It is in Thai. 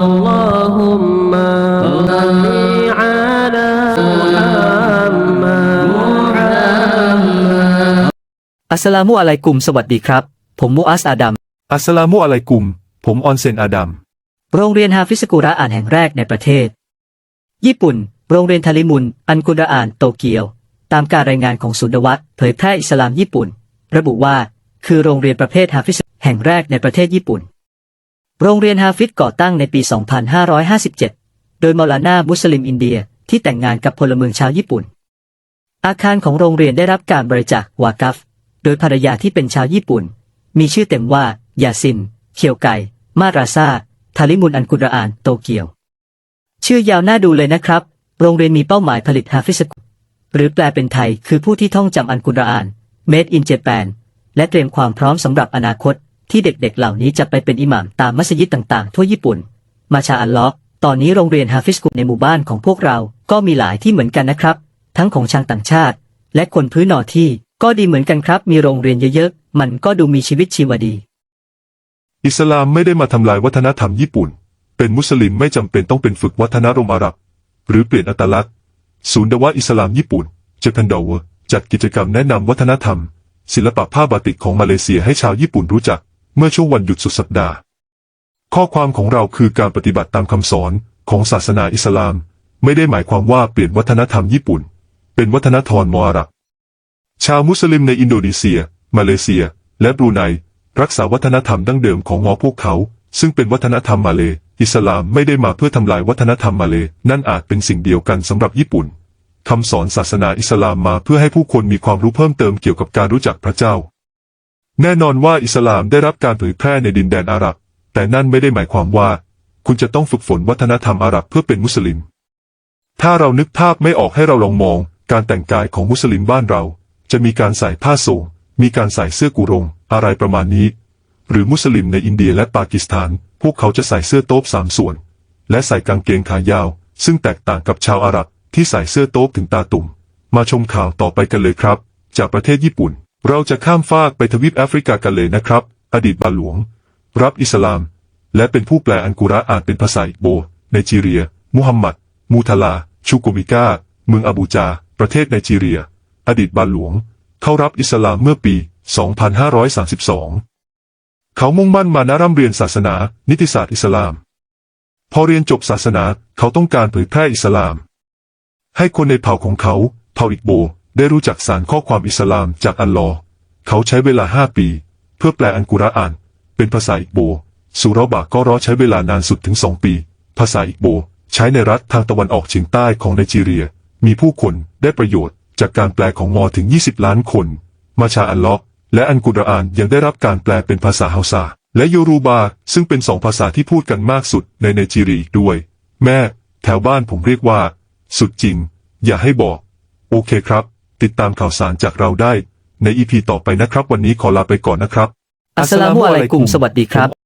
اللهم صل على محمد อัสสลามุอะลัยกุมสวัสดีครับ ผมมูอัสอาดัม อัสสลามุอะลัยกุม ผมออนเซนอาดัม โรงเรียนฮาฟิสกุรออ่านแห่งแรกในประเทศ ญี่ปุ่น โรงเรียนทาลิมุน อันกุรออ่านโตเกียว ตามการรายงานของศูนย์วัตเผยแพร่อิสลามญี่ปุ่น ระบุว่า คือโรงเรียนประเภทฮาฟิสแห่งแรกในประเทศญี่ปุ่น โรงเรียนฮาฟิสก่อตั้งในปี 2557 โดยมอลานามุสลิมอินเดียที่แต่งงานกับพลเมืองชาวญี่ปุ่น อาคารของโรงเรียนได้รับการบริจาควากัฟ โดยภรรยาที่เป็นชาวญี่ปุ่น มีชื่อเต็มว่ายาซิน เคียวไก มาราซาทาลิมุนอันกุรอาน โตเกียว ชื่อยาวน่าดูเลยนะครับ โรงเรียนมีเป้าหมายผลิตฮาฟิสกุหรือแปลเป็นไทยคือผู้ที่ท่องจำอันกุรอาน Made in Japan และเตรียมความพร้อมสำหรับอนาคต ที่เด็กๆเหล่านี้จะไปเป็นอิหม่ามตามมัสยิดต่างๆ ทั่วญี่ปุ่น มาชาอัลลอฮ์ตอนนี้โรงเรียนฮาฟิสกุในหมู่บ้านของพวกเราก็มีหลายที่เหมือนกันนะครับ ทั้งของชาวต่างชาติ และคนพื้นนอที่ก็ดีเหมือนกันครับ มีโรงเรียนเยอะๆ มันก็ดูมีชีวิตชีวาดี อิสลามไม่ได้มาทำลายวัฒนธรรมญี่ปุ่น เป็นมุสลิมไม่จำเป็นต้องเป็นฝึกวัฒนธรรมอาหรับ หรือเปลี่ยนอัตลักษณ์ ศูนย์ดวะอิสลามญี่ปุ่นเจแปนดาวจัดกิจกรรมแนะนำวัฒนธรรม ศิลปะผ้าบาติกของมาเลเซียให้ชาวญี่ปุ่นรู้จัก เมื่อช่วงวันหยุดสุดสัปดาห์ ข้อความของเราคือการปฏิบัติตามคำสอนของศาสนาอิสลาม ไม่ได้หมายความว่าเปลี่ยนวัฒนธรรมญี่ปุ่น เป็นวัฒนธรรมมอรับ ชาวมุสลิมในอินโดนีเซีย มาเลเซีย และบรูไน รักษาวัฒนธรรมดั้งเดิมของงอพวกเขา ซึ่งเป็นวัฒนธรรมมาเลอิสลามไม่ได้มาเพื่อทำลายวัฒนธรรมมาเลนั่นอาจเป็นสิ่งเดียวกันสำหรับญี่ปุ่นคำสอนศาสนาอิสลามมาเพื่อให้ผู้คนมีความรู้เพิ่มเติมเกี่ยวกับการรู้จักพระเจ้า แน่นอนว่าอิสลามได้รับการเผยแพร่ในดินแดนอาหรับ แต่นั่นไม่ได้หมายความว่า คุณจะต้องฝึกฝนวัฒนธรรมอาหรับเพื่อเป็นมุสลิม ถ้าเรานึกภาพไม่ออกให้เราลองมอง การแต่งกายของมุสลิมบ้านเรา จะมีการใส่ผ้าโศกมีการใส่เสื้อกุรง อะไรประมาณนี้ หรือมุสลิมในอินเดียและปากีสถาน พวกเขาจะใส่เสื้อโต๊บสามส่วน และใส่กางเกงขายาว ซึ่งแตกต่างกับชาวอาหรับที่ใส่เสื้อโต๊บถึงตาตุ่ม มาชมข่าวต่อไปกันเลยครับ จากประเทศญี่ปุ่น เราจะข้ามฟากไปทวีปแอฟริกากันเลยนะครับ อดีตบาหลวง รับอิสลาม และเป็นผู้แปลอันกุระอานเป็นภาษาอิโบไนจีเรีย มุฮัมมัด มูทลา ชูโกมิกาเมืองอาบูจา ประเทศไนจีเรีย อดีตบาหลวง เข้ารับอิสลามเมื่อปี 2532 เขามุ่งมั่นมานาร่ำเรียนศาสนา นิติศาสตร์อิสลาม พอเรียนจบศาสนาเขาต้องการเผยแพร่อิสลาม ให้คนในเผ่าของเขา เผ่าอิกโบ ได้รู้จักสารข้อความอิสลามจากอัลลอฮ์เขาใช้เวลาห้าปี เพื่อแปลอันกุรอาน เป็นภาษาอิกโบสุรบะก็รอใช้เวลานานสุดถึงสองปี ภาษาอิกโบใช้ในรัฐทางตะวันออกเฉียงใต้ของไนจีเรีย มีผู้คนได้ประโยชน์จากการแปลของมอถึง 20 ล้านคน มาชาอัลลอฮ์และอันกุรอานยังได้รับการแปลเป็นภาษาเฮาซาและโยรูบา ซึ่งเป็นสองภาษาที่พูดกันมากสุดในไนจีเรียด้วย แม่ แถวบ้านผมเรียกว่า สุดจริง อย่าให้บอก โอเคครับ ติดตามข่าวสารจากเราได้ ในอีพีต่อไปนะครับ วันนี้ขอลาไปก่อนนะครับ อัสสลามุอะลัยกุมสวัสดีครับ